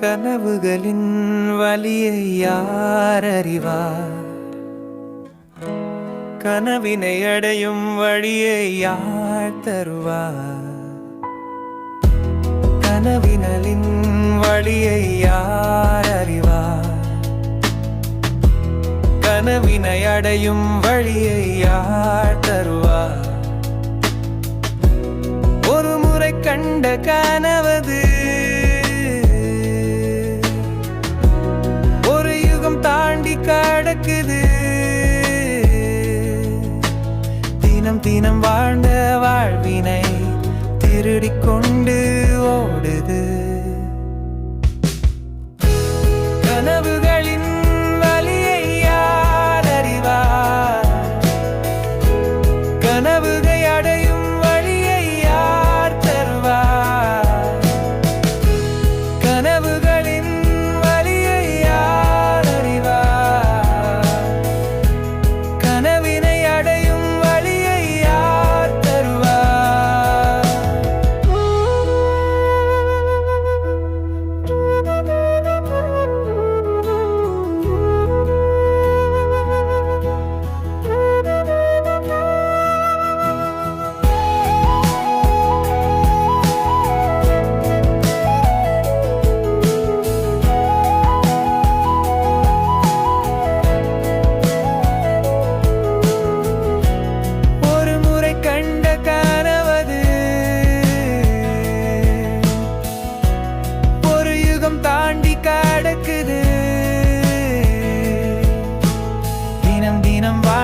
கனவுகளின் வலியை யார் அறிவார்? கனவினை அடையும் வழியை யார் தருவார்? கனவினலின் வழியை யார் அறிவார்? கனவினை அடையும் வழியை யார் தருவார்? ஒரு முறை கண்ட கனவது தினம் தினம் வாழ்ந்த வாழ்வினை திருடிக்கொண்டு ஓடுது.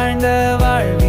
வாழ்ந்த வாழ்வு